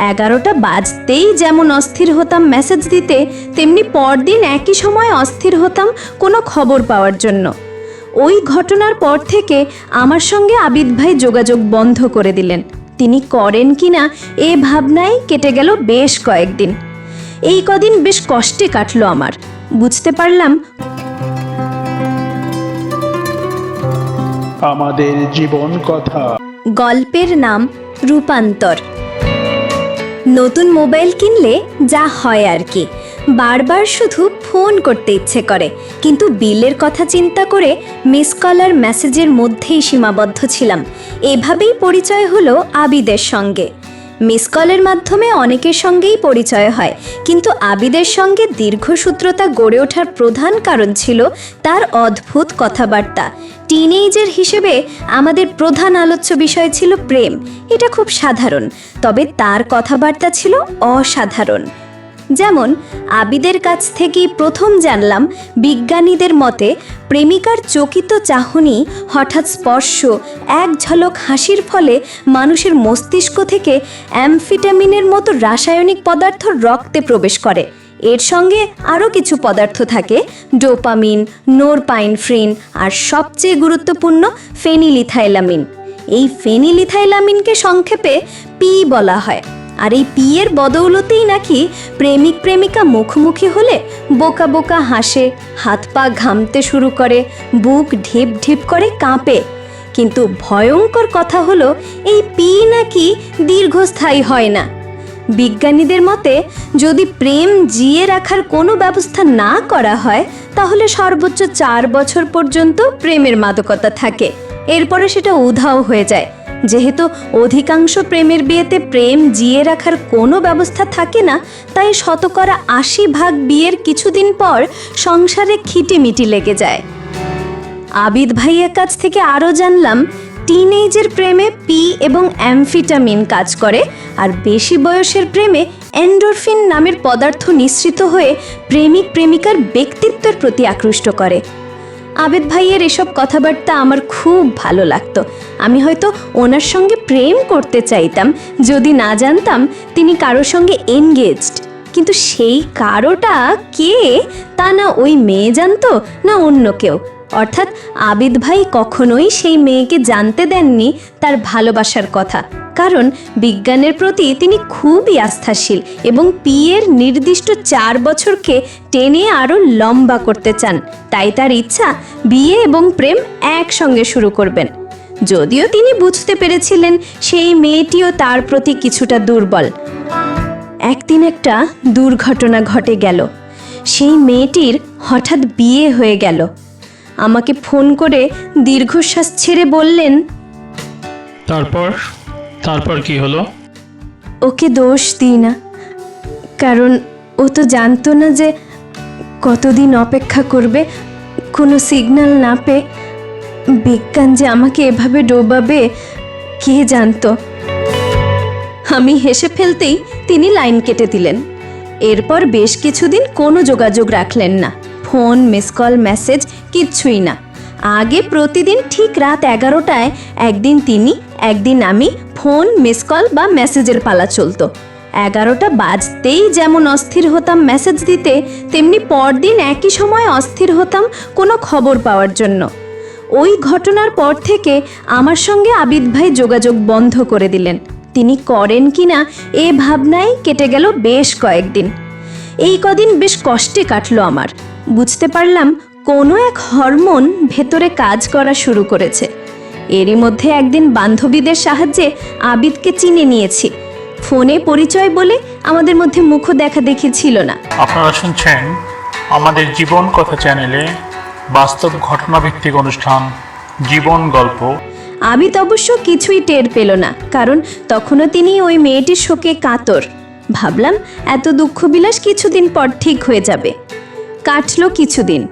এগারোটা বাজতেই যেমন অস্থির হতাম মেসেজ দিতে তেমনি পরদিন একই সময় অস্থির হতাম কোনো খবর পাওয়ার জন্য। ওই ঘটনার পর থেকে আমার সঙ্গে আবিদ ভাই যোগাযোগ বন্ধ করে দিলেন। তিনি করেন কিনা এ ভাবনাই কেটে গেল বেশ কয়েকদিন। এই কদিন বেশ কষ্টে কাটলো আমার। বুঝতে পারলাম আমাদের জীবন কথা। গল্পের নাম রূপান্তর। নতুন মোবাইল কিনলে যা হয় আর কি। বারবার শুধু ফোন করতে ইচ্ছে করে। কিন্তু বিলের কথা চিন্তা করে মিস কল আর মেসেজের মধ্যেই সীমাবদ্ধ ছিলাম। এভাবেই পরিচয় হলো আবিদের সঙ্গে। মিস কলের মাধ্যমে অনেকের সঙ্গেই পরিচয় হয়। কিন্তু আবিদের সঙ্গে দীর্ঘসূত্রতা গড়ে ওঠার প্রধান কারণ ছিল তার অদ্ভুত কথাবার্তা। টিনেজের হিসেবে আমাদের প্রধান আলোচ্য বিষয় ছিল প্রেম। এটা খুব সাধারণ। তবে তার কথাবার্তা ছিল অসাধারণ। যেমন, আবিদের কাছ থেকেই প্রথম জানলাম বিজ্ঞানীদের মতে প্রেমিকার চকিত চাহনি হঠাৎ স্পর্শ, এক ঝলক হাসির ফলে মানুষের মস্তিষ্ক থেকে অ্যামফিটামিনের মতো রাসায়নিক পদার্থ রক্তে প্রবেশ করে। এর সঙ্গে আরও কিছু পদার্থ থাকে, ডোপামিন, নোরপাইনফ্রিন আর সবচেয়ে গুরুত্বপূর্ণ ফেনিলিথাইলামিন। এই ফেনিলিথাইলামিনকে সংক্ষেপে পি বলা হয়। আর এই পিয়ের বদৌলতেই নাকি প্রেমিক প্রেমিকা মুখোমুখি হলে বোকা বোকা হাসে, হাত পা ঘামতে শুরু করে, বুক ঢিপ ঢিপ করে কাঁপে। কিন্তু ভয়ঙ্কর কথা হলো, এই পি নাকি দীর্ঘস্থায়ী হয় না। বিজ্ঞানীদের মতে, যদি প্রেম জিয়ে রাখার কোনো ব্যবস্থা না করা হয়, তাহলে সর্বোচ্চ চার বছর পর্যন্ত প্রেমের মাদকতা থাকে। এরপরে সেটা উধাও হয়ে যায়। যেহেতু অধিকাংশ প্রেমের বিয়েতে প্রেম জিয়ে রাখার কোনো ব্যবস্থা থাকে না, তাই শতকরা আশি ভাগ বিয়ের কিছুদিন পর সংসারে খিটিমিটি লেগে যায়। আবিদ ভাইয়ের কাছ থেকে আরও জানলাম টিনেজের প্রেমে পি এবং অ্যামফিটামিন কাজ করে আর বেশি বয়সের প্রেমে এন্ডোরফিন নামের পদার্থ নিঃসৃত হয়ে প্রেমিক প্রেমিকার ব্যক্তিত্বের প্রতি আকৃষ্ট করে। আবেদ ভাইয়ের এসব কথাবার্তা আমার খুব ভালো লাগতো। আমি হয়তো ওনার সঙ্গে প্রেম করতে চাইতাম, যদি না জানতাম তিনি কারোর সঙ্গে এনগেজড কিন্তু সেই কারোটা কে তা না ওই মেয়ে জানতো, না অন্য কেউ। অর্থাৎ আবিদ ভাই কখনোই সেই মেয়েকে জানতে দেননি তার ভালোবাসার কথা। কারণ বিজ্ঞানের প্রতি তিনি খুবই আস্থাশীল এবং পিয়ের নির্দিষ্ট চার বছরকে টেনে আরও লম্বা করতে চান। তাই তার ইচ্ছা বিয়ে এবং প্রেম একসঙ্গে শুরু করবেন। যদিও তিনি বুঝতে পেরেছিলেন সেই মেয়েটিও তার প্রতি কিছুটা দুর্বল। একদিন একটা দুর্ঘটনা ঘটে গেল। সেই মেয়েটির হঠাৎ বিয়ে হয়ে গেল। আমাকে ফোন করে দীর্ঘশ্বাস ছেড়ে বললেন, তারপর? তারপর কি হলো? ওকে দোষ দিই না। কারণ ও তো জানতো না যে কতদিন অপেক্ষা করবে। কোনো সিগন্যাল না পেয়ে বিজ্ঞান যে আমাকে এভাবে ডোবাবে, কে জানতো? আমি হেসে ফেলতেই তিনি লাইন কেটে দিলেন। এরপর বেশ কিছুদিন কোনো যোগাযোগ রাখলেন না। ফোন, মিস কল, মেসেজ, কিচ্ছুই না। আগে প্রতিদিন ঠিক রাত এগারোটায় একদিন তিনি, একদিন আমি ফোন, মিস কল বা মেসেজের পালা চলতো। এগারোটা বাজতেই যেমন অস্থির হতাম মেসেজ দিতে, তেমনি পরদিন একই সময় অস্থির হতাম কোনো খবর পাওয়ার জন্য। ওই ঘটনার পর থেকে আমার সঙ্গে আবিদ ভাই যোগাযোগ বন্ধ করে দিলেন। তিনি করেন কিনা এ ভাবনাই কেটে গেল বেশ কয়েকদিন। এই কদিন বেশ কষ্টে কাটলো আমার। বুঝতে পারলাম, কোনো এক হরমোন ভেতরে কাজ করা শুরু করেছে। এরই মধ্যে একদিন বান্ধবীদের সাহায্যে আবিদকে চিনে নিয়েছি। ফোনে পরিচয় বলে আমাদের মধ্যে মুখ দেখা দেখি ছিল না। আপনারা শুনছেন আমাদের জীবন কথা চ্যানেলে বাস্তব ঘটনাভিত্তিক অনুষ্ঠান জীবন গল্প। আবিদ অবশ্য কিছুই টের পেল না কারণ তখনও তিনি ওই মেয়েটির শোকে কাতর। ভাবলাম এত দুঃখ বিলাস কিছুদিন পর ঠিক হয়ে যাবে। কাটলো কিছুদিন।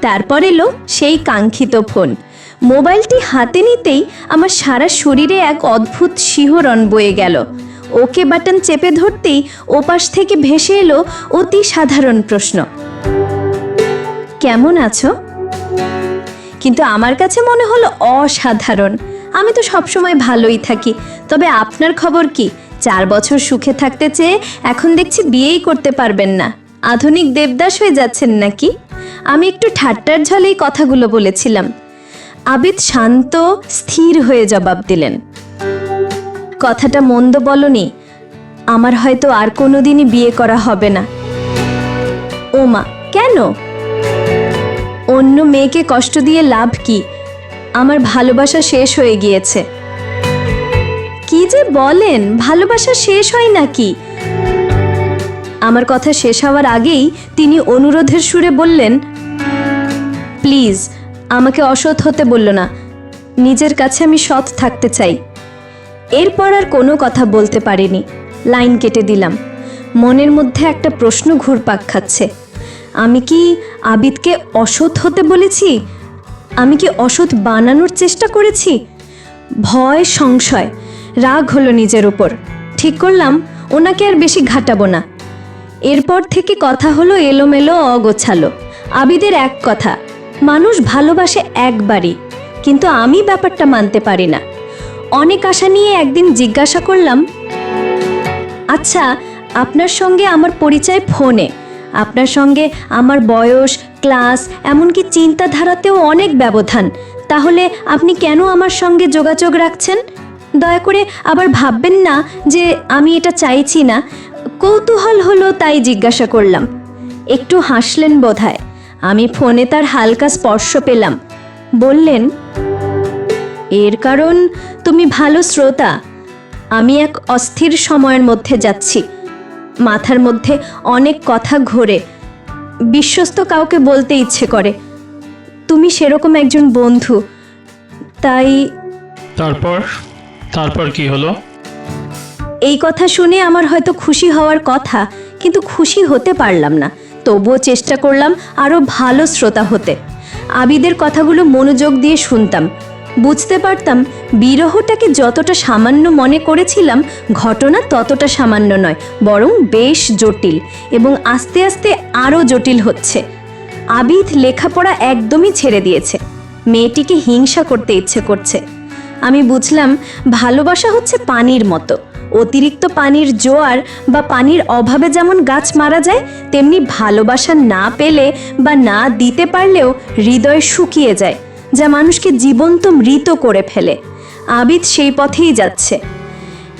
তারপর এলো সেই কাঙ্ক্ষিত ফোন। মোবাইলটি হাতে নিতেই আমার সারা শরীরে এক অদ্ভুত শিহরণ বয়ে গেল। ওকে বাটন চেপে ধরতেই ওপাশ থেকে ভেসে এলো অতি সাধারণ প্রশ্ন। কেমন আছো? কিন্তু আমার কাছে মনে হলো অসাধারণ। আমি তো সবসময় ভালোই থাকি। তবে আপনার খবর কি? চার বছর সুখে থাকতে চেয়ে এখন দেখছি বিয়েই করতে পারবেন না। আধুনিক দেবদাস হয়ে যাচ্ছেন নাকি? আমি একটু ঠাট্টার ঝলেই কথাগুলো বলেছিলাম। আবিদ শান্ত, স্থির হয়ে জবাব দিলেন, কথাটা মন্দ বলনি, আমার হয়তো আর কোনোদিনই বিয়ে করা হবে না। ওমা, কেন? অন্য মেয়েকে কষ্ট দিয়ে লাভ কি? আমার ভালোবাসা শেষ হয়ে গিয়েছে। কি যে বলেন, ভালোবাসা শেষ হয় নাকি? আমার কথা শেষ হওয়ার আগেই তিনি অনুরোধের সুরে বললেন, প্লিজ আমাকে অসৎ হতে বলল না। নিজের কাছে আমি সৎ থাকতে চাই। এরপর আর কোনো কথা বলতে পারিনি। লাইন কেটে দিলাম। মনের মধ্যে একটা প্রশ্ন ঘুরপাক খাচ্ছে। আমি কি আবিদকে অসৎ হতে বলেছি? আমি কি অসৎ বানানোর চেষ্টা করেছি? ভয়, সংশয়, রাগ হলো নিজের উপর। ঠিক করলাম, ওনাকে আর বেশি ঘাটাবো না। এরপর থেকে কথা হলো এলোমেলো, অগোছালো। আবিদের এক কথা মানুষ ভালোবাসে একবারই, কিন্তু আমি ব্যাপারটা মানতে পারি না। অনেক আশা নিয়ে একদিন জিজ্ঞাসা করলাম আচ্ছা আপনার সঙ্গে আমার পরিচয় ফোনে। আপনার সঙ্গে আমার বয়স, ক্লাস, এমনকি চিন্তাধারাতেও অনেক ব্যবধান। তাহলে আপনি কেন আমার সঙ্গে যোগাযোগ রাখছেন? দয়া করে আবার ভাববেন না যে আমি এটা চাইছি না। কৌতূহল হলো তাই জিজ্ঞাসা করলাম। একটু হাসলেন বোধহয়। আমি ফোনে তার হালকা স্পর্শ পেলাম। বললেন এর কারণ তুমি ভালো শ্রোতা। আমি এক অস্থির সময়ের মধ্যে যাচ্ছি। মাথার মধ্যে অনেক কথা ঘোরে। বিশ্বস্ত কাউকে বলতে ইচ্ছে করে। তুমি সেরকম একজন বন্ধু। তাই তারপর? তারপর কি হলো? এই কথা শুনে আমার হয়তো খুশি হওয়ার কথা কিন্তু খুশি হতে পারলাম না। তবুও চেষ্টা করলাম আরও ভালো শ্রোতা হতে। আবিদের কথাগুলো মনোযোগ দিয়ে শুনতাম। বুঝতে পারতাম বিরহটাকে যতটা সামান্য মনে করেছিলাম, ঘটনা ততটা সামান্য নয়, বরং বেশ জটিল এবং আস্তে আস্তে আরও জটিল হচ্ছে। আবিদ লেখাপড়া একদমই ছেড়ে দিয়েছে। মেয়েটিকে হিংসা করতে ইচ্ছে করছে। আমি বুঝলাম ভালোবাসা হচ্ছে পানির মতো। অতিরিক্ত পানির জোয়ার বা পানির অভাবে যেমন গাছ মারা যায়, তেমনি ভালোবাসা না পেলে বা না দিতে পারলেও হৃদয় শুকিয়ে যায়, যা মানুষকে জীবন্ত মৃত করে ফেলে। আবিদ সেই পথেই যাচ্ছে।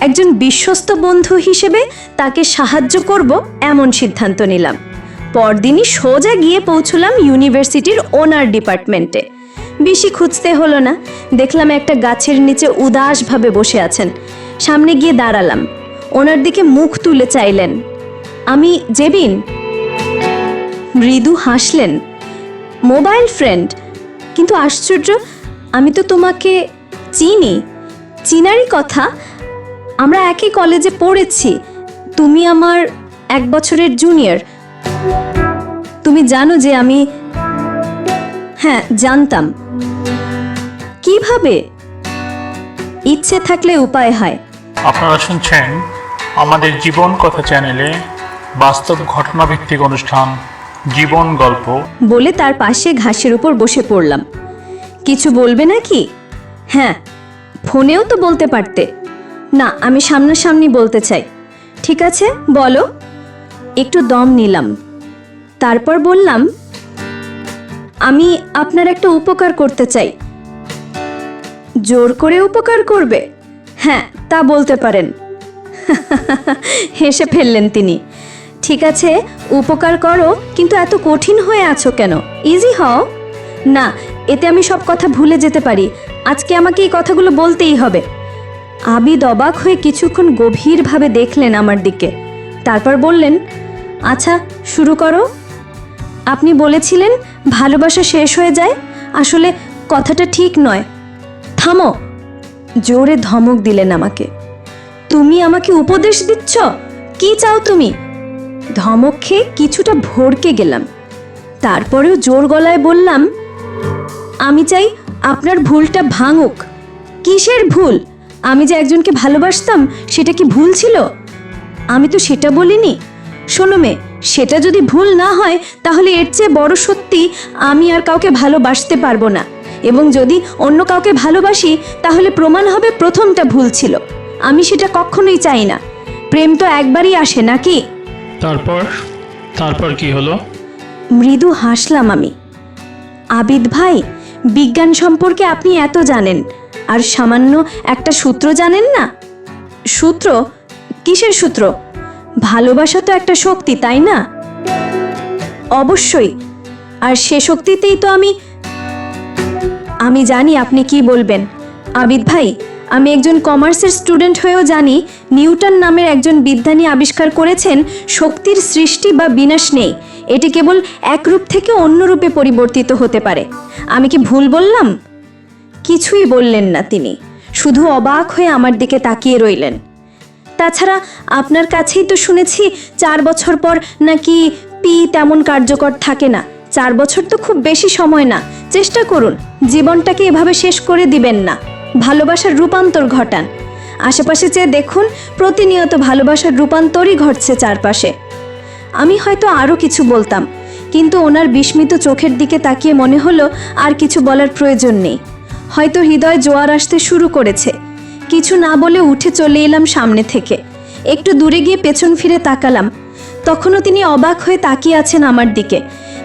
একজন বিশ্বস্ত বন্ধু হিসেবে তাকে সাহায্য করব এমন সিদ্ধান্ত নিলাম। পরদিনই সোজা গিয়ে পৌঁছলাম ইউনিভার্সিটির ওনার ডিপার্টমেন্টে। বেশি খুঁজতে হলো না, দেখলাম একটা গাছের নিচে উদাসভাবে বসে আছেন। সামনে গিয়ে দাঁড়ালাম। ওনার দিকে মুখ তুলে চাইলেন। আমি জেবিন। মৃদু হাসলেন। মোবাইল ফ্রেন্ড, কিন্তু আশ্চর্য, আমি তো তোমাকে চিনি। চিনারই কথা, আমরা একই কলেজে পড়েছি। তুমি আমার এক বছরের জুনিয়র। তুমি জানো যে আমি হ্যাঁ জানতাম। কীভাবে? ইচ্ছে থাকলে উপায় হয়। আপনারা শুনছেন আমাদের জীবন কথা চ্যানেলে বাস্তব ঘটনাভিত্তিক অনুষ্ঠান জীবন গল্প। বলে তার পাশে ঘাসের উপর বসে পড়লাম। কিছু বলবে নাকি? হ্যাঁ ফোনেও তো বলতে পারতে। না, আমি সামনাসামনি বলতে চাই। ঠিক আছে, বলো। একটু দম নিলাম। তারপর বললাম, আমি আপনার একটা উপকার করতে চাই। জোর করে উপকার করবে? হ্যাঁ তা বলতে পারেন। হেসে ফেললেন তিনি। ঠিক আছে, উপকার করো, কিন্তু এত কঠিন হয়ে আছো কেন? ইজি হও। না, এতে আমি সব কথা ভুলে যেতে পারি। আজকে আমাকে এই কথাগুলো বলতেই হবে। আবিদ অবাক হয়ে কিছুক্ষণ গভীরভাবে দেখলেন আমার দিকে। তারপর বললেন আচ্ছা শুরু করো। আপনি বলেছিলেন, ভালোবাসা শেষ হয়ে যায়। আসলে কথাটা ঠিক নয়। থামো জোরে ধমক দিলেন আমাকে। তুমি আমাকে উপদেশ দিচ্ছ? কি চাও তুমি? ধমক খেয়ে কিছুটা ভরকে গেলাম। তারপরেও জোর গলায় বললাম, আমি চাই আপনার ভুলটা ভাঙুক। কিসের ভুল? আমি যে একজনকে ভালোবাসতাম, সেটা কি ভুল ছিল? আমি তো সেটা বলিনি। শোনো মে সেটা যদি ভুল না হয়, তাহলে এর চেয়ে বড় সত্যি আমি আর কাউকে ভালোবাসতে পারব না। এবং যদি অন্য কাউকে ভালোবাসি তাহলে প্রমাণ হবে প্রথমটা ভুল ছিল। আমি সেটা কখনোই চাই না। প্রেম তো একবারই আসে নাকি? তারপর? তারপর কি হলো? মৃদু হাসলাম আমি। আবিদ ভাই বিজ্ঞান সম্পর্কে আপনি এত জানেন আর সামান্য একটা সূত্র জানেন না? সূত্র? কিসের সূত্র? ভালোবাসা তো একটা শক্তি তাই না? অবশ্যই। আর সে শক্তিতেই তো আমি আমি জানি আপনি কি বলবেন। আবিদ ভাই, আমি একজন কমার্সের স্টুডেন্ট হয়েও জানি নিউটন নামের একজন বিজ্ঞানী আবিষ্কার করেছেন, শক্তির সৃষ্টি বা বিনাশ নেই। এটি কেবল এক রূপ থেকে অন্য রূপে পরিবর্তিত হতে পারে। আমি কি ভুল বললাম? কিছুই বললেন না তিনি। শুধু অবাক হয়ে আমার দিকে তাকিয়ে রইলেন। তাছাড়া আপনার কাছেই তো শুনেছি চার বছর পর নাকি পি তেমন কার্যকর থাকে না। চার বছর তো খুব বেশি সময় না। চেষ্টা করুন, জীবনটাকে এভাবে শেষ করে দিবেন না। ভালোবাসার রূপান্তর ঘটান। আশেপাশে চেয়ে দেখুন, প্রতিনিয়ত ভালোবাসার রূপান্তরই ঘটছে চারপাশে। আমি হয়তো আরও কিছু বলতাম, কিন্তু ওনার বিস্মিত চোখের দিকে তাকিয়ে মনে হলো আর কিছু বলার প্রয়োজন নেই। হয়তো হৃদয় জোয়ার আসতে শুরু করেছে। কিছু না বলে উঠে চলে এলাম সামনে থেকে। একটু দূরে গিয়ে পেছন ফিরে তাকালাম। তখনও তিনি অবাক হয়ে তাকিয়ে আছেন আমার দিকে।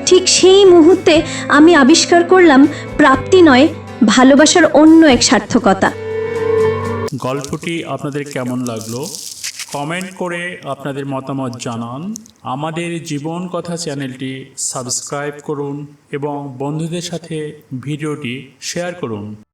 ঠিক সেই মুহূর্তে আমি আবিষ্কার করলাম প্রাপ্তি নয়, ভালোবাসার অন্য এক সার্থকতা। গল্পটি আপনাদের কেমন লাগল? কমেন্ট করে আপনাদের মতামত জানান। আমাদের জীবন কথা চ্যানেলটি সাবস্ক্রাইব করুন এবং বন্ধুদের সাথে ভিডিওটি শেয়ার করুন।